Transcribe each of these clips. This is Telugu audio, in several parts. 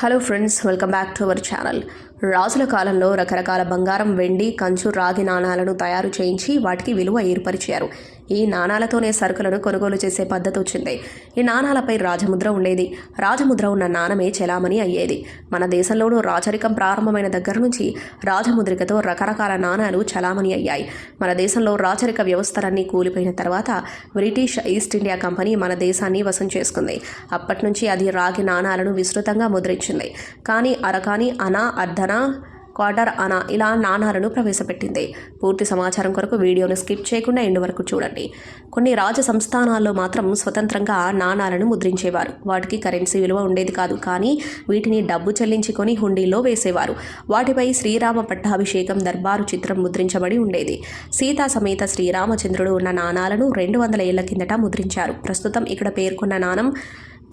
Hello friends welcome back to our channel రాజుల కాలంలో రకరకాల బంగారం వెండి కంచు రాగి నాణాలను తయారు చేయించి వాటికి విలువ ఏర్పరిచారు. ఈ నాణాలతోనే సరుకులను కొనుగోలు చేసే పద్ధతి వచ్చింది. ఈ నాణాలపై రాజముద్ర ఉండేది. రాజముద్ర ఉన్న నాణమే చెలామణి అయ్యేది. మన దేశంలోనూ రాచరికం ప్రారంభమైన దగ్గర నుంచి రాజముద్రికతో రకరకాల నాణాలు చలామణి అయ్యాయి. మన దేశంలో రాచరిక వ్యవస్థలన్నీ కూలిపోయిన తర్వాత బ్రిటిష్ ఈస్ట్ ఇండియా కంపెనీ మన దేశాన్ని వశం చేసుకుంది. అప్పటి నుంచి అది రాగి నాణాలను విస్తృతంగా ముద్రించింది. కానీ అరకాని అనా అర్ధన క్వార్టర్ అనా ఇలా నాణాలను ప్రవేశపెట్టింది. పూర్తి సమాచారం కొరకు వీడియోను స్కిప్ చేయకుండా ఎండు వరకు చూడండి. కొన్ని రాజ సంస్థానాల్లో మాత్రం స్వతంత్రంగా నాణాలను ముద్రించేవారు. వాటికి కరెన్సీ విలువ ఉండేది కాదు. కానీ వీటిని డబ్బు చెల్లించుకొని హుండీలో వేసేవారు. వాటిపై శ్రీరామ పట్టాభిషేకం దర్బారు చిత్రం ముద్రించబడి ఉండేది. సీతా సమేత శ్రీరామచంద్రుడు ఉన్న నాణాలను రెండు వందల ఏళ్ళ కిందట ముద్రించారు. ప్రస్తుతం ఇక్కడ పేర్కొన్న నాణం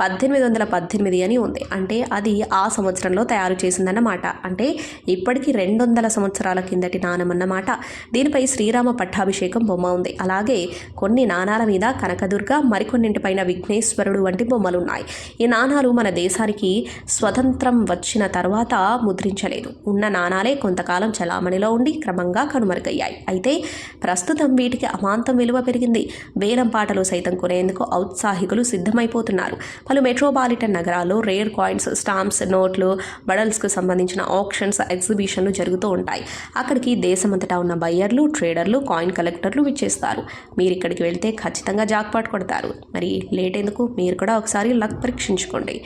పద్దెనిమిది వందల పద్దెనిమిది అని ఉంది. అంటే అది ఆ సంవత్సరంలో తయారు చేసిందన్నమాట. అంటే ఇప్పటికీ రెండు వందల సంవత్సరాల కిందటి నాణం అన్నమాట దీనిపై శ్రీరామ పట్టాభిషేకం బొమ్మ ఉంది. అలాగే కొన్ని నాణాల మీద కనకదుర్గ మరికొన్నింటిపైన విఘ్నేశ్వరుడు వంటి బొమ్మలు ఉన్నాయి ఈ నాణాలు మన దేశానికి స్వతంత్రం వచ్చిన తర్వాత ముద్రించలేదు. ఉన్న నాణాలే కొంతకాలం చలామణిలో ఉండి క్రమంగా కనుమరుగయ్యాయి. అయితే ప్రస్తుతం వీటికి అమాంతం విలువ పెరిగింది. వేలం పాటలు సైతం కొనేందుకు ఔత్సాహికులు సిద్ధమైపోతున్నారు. పలు మెట్రోపాలిటన్ నగరాల్లో రేర్ కాయిన్స్ స్టాంప్స్ నోట్లు బడల్స్కు సంబంధించిన ఆప్షన్స్ ఎగ్జిబిషన్లు జరుగుతూ ఉంటాయి. అక్కడికి దేశమంతటా ఉన్న బయ్యర్లు ట్రేడర్లు కాయిన్ కలెక్టర్లు విచ్చేస్తారు. మీరు ఇక్కడికి వెళ్తే ఖచ్చితంగా జాక్పాట్ కొడతారు. మరి లేట్ ఎందుకు? మీరు కూడా ఒకసారి లక్ పరీక్షించుకోండి.